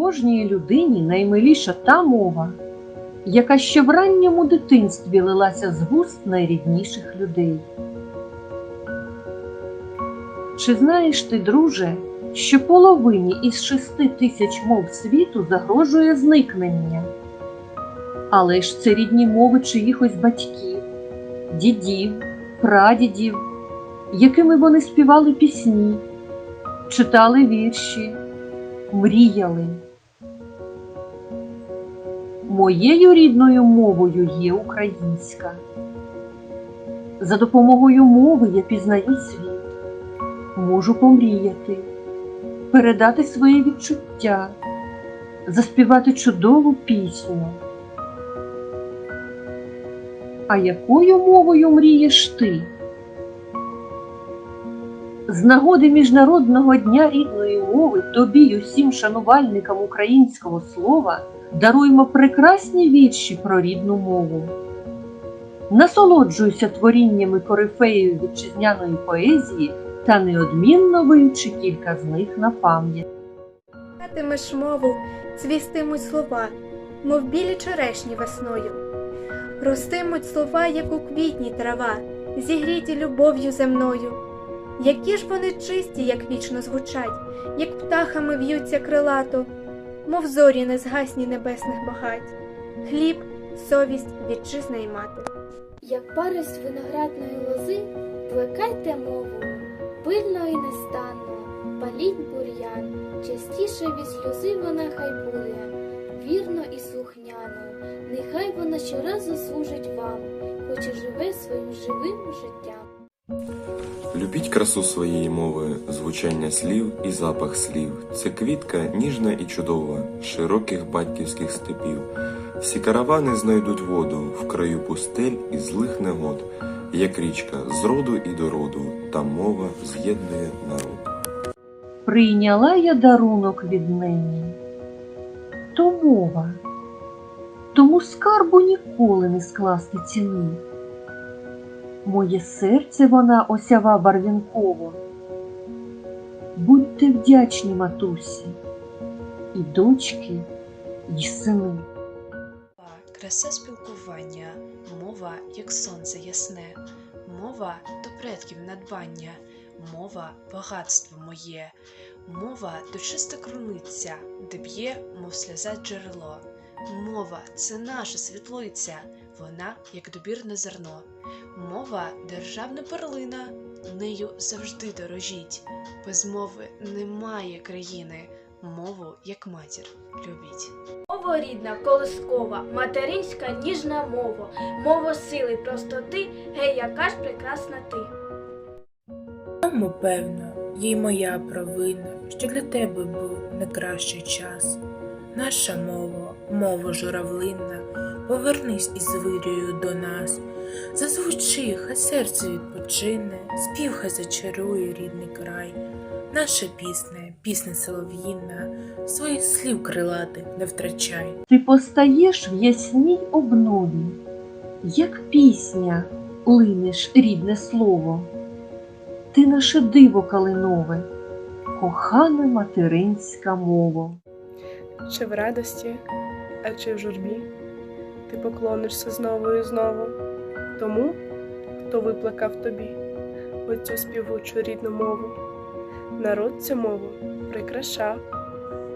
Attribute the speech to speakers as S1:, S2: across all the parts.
S1: Кожній людині наймиліша та мова, яка ще в ранньому дитинстві лилася з вуст найрідніших людей. Чи знаєш ти, друже, що половині із шести тисяч мов світу загрожує зникнення? Але ж це рідні мови чиїхось батьків, дідів, прадідів, якими вони співали пісні, читали вірші, мріяли. Моєю рідною мовою є українська. За допомогою мови я пізнаю світ, можу помріяти, передати свої відчуття, заспівати чудову пісню. А якою мовою мрієш ти? З нагоди Міжнародного дня рідної мови тобі й усім шанувальникам українського слова даруємо прекрасні вірші про рідну мову. Насолоджуйся творіннями корифеїв вітчизняної поезії та неодмінно вивчи кілька з них на пам'ять.
S2: Матимеш мову, цвістимуть слова, мов білі черешні весною. Ростимуть слова, як у квітні трава, зігріті любов'ю земною. Які ж вони чисті, як вічно звучать, як птахами в'ються крилато, мов зорі незгасні небесних багать, хліб, совість, вітчизна й мати.
S3: Як парость виноградної лози, плекайте мову, пильно і нестанно, паліть бур'ян, частіше від сльози вона хай буде, вірно і слухняно, нехай вона щоразу служить вам, хоч і живе своїм живим життям.
S4: Любіть красу своєї мови, звучання слів і запах слів. Це квітка ніжна і чудова, широких батьківських степів. Всі каравани знайдуть воду в краю пустель і злих негод, як річка з роду і до роду, та мова з'єднує народ.
S1: Прийняла я дарунок від неї, то мова, тому скарбу ніколи не скласти ціни. Моє серце вона осява барвінково. Будьте вдячні, матусі, і дочки, і сини.
S5: Краса спілкування, мова як сонце ясне, мова до предків надбання, мова багатство моє, мова то чиста круниця, де б'є, мов сльоза джерело. Мова це наша світлиця, вона як добірне зерно. Мова державна перлина, нею завжди дорожіть. Без мови немає країни, мову як матір любіть.
S6: Мова рідна, колискова, материнська ніжна мова, мова сили, простоти, гей, яка ж прекрасна ти.
S7: Тому, певно, є й моя провина, що для тебе був не кращий час. Наша мова, мова журавлинна, повернись із вирію до нас. Зазвучи, хай серце відпочине, спів хай зачарує рідний край. Наша пісня, пісня солов'їна, своїх слів крилатих не втрачай.
S1: Ти постаєш в ясній обнові, як пісня линеш рідне слово. Ти наше диво калинове, кохана материнська мова.
S8: Чи в радості, а чи в журбі, ти поклонишся знову і знову тому, хто виплакав тобі оцю співучу рідну мову. Народ цю мову прикрашав,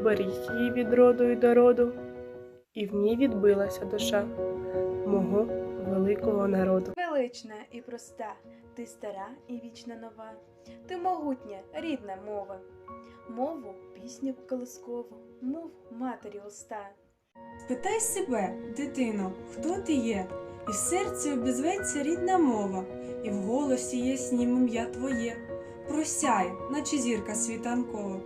S8: беріг її від роду і до роду, і в ній відбилася душа мого великого народу.
S9: Велична і проста, ти стара і вічна нова, ти могутня, рідна мова, мову, пісню колискову, мов матері уста.
S10: Спитай себе, дитино, хто ти є, і в серці обізветься рідна мова, і в голосі яснім ім'я твоє. Просяй, наче зірка світанкова,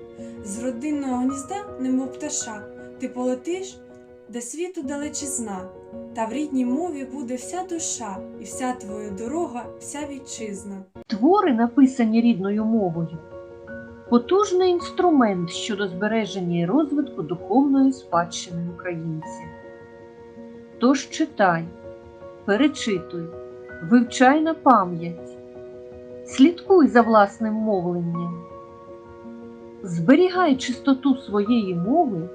S10: з родинного гнізда, немов пташа, ти полетиш, де світу далечизна, та в рідній мові буде вся душа, і вся твоя дорога, вся вітчизна.
S1: Твори, написані рідною мовою, потужний інструмент щодо збереження і розвитку духовної спадщини українців. Тож читай, перечитуй, вивчай на пам'ять, слідкуй за власним мовленням, зберігай чистоту своєї мови